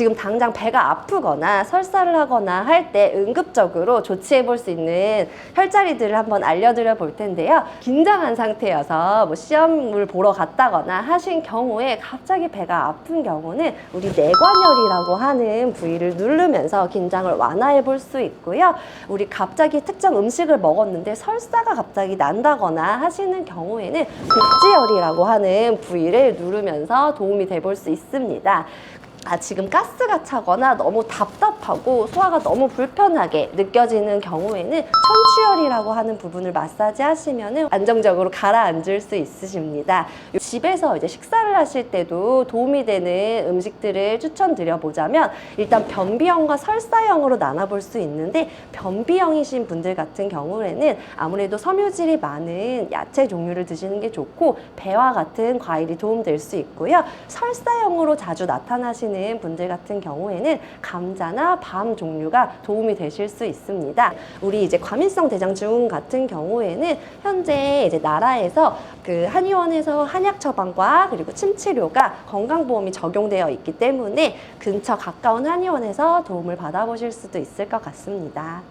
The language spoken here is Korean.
지금 당장 배가 아프거나 설사를 하거나 할 때 응급적으로 조치해 볼 수 있는 혈자리들을 한번 알려드려 볼 텐데요. 긴장한 상태여서 뭐 시험을 보러 갔다거나 하신 경우에 갑자기 배가 아픈 경우는 우리 내관열이라고 하는 부위를 누르면서 긴장을 완화해 볼 수 있고요. 우리 갑자기 특정 음식을 먹었는데 설사가 갑자기 난다거나 하시는 경우에는 복지열이라고 하는 부위를 누르면서 도움이 돼 볼 수 있습니다. 아, 지금 가스가 차거나 너무 답답하고 소화가 너무 불편하게 느껴지는 경우에는 천추열이라고 하는 부분을 마사지 하시면 안정적으로 가라앉을 수 있으십니다. 집에서 이제 식사를 하실 때도 도움이 되는 음식들을 추천드려 보자면 일단 변비형과 설사형으로 나눠볼 수 있는데 변비형이신 분들 같은 경우에는 아무래도 섬유질이 많은 야채 종류를 드시는 게 좋고 배와 같은 과일이 도움될 수 있고요. 설사형으로 자주 나타나시는 분들 같은 경우에는 감자나 밤 종류가 도움이 되실 수 있습니다. 우리 이제 과민성 대장증후군 같은 경우에는 현재 이제 나라에서 그 한의원에서 한약 처방과 그리고 침 치료가 건강보험이 적용되어 있기 때문에 근처 가까운 한의원에서 도움을 받아보실 수도 있을 것 같습니다.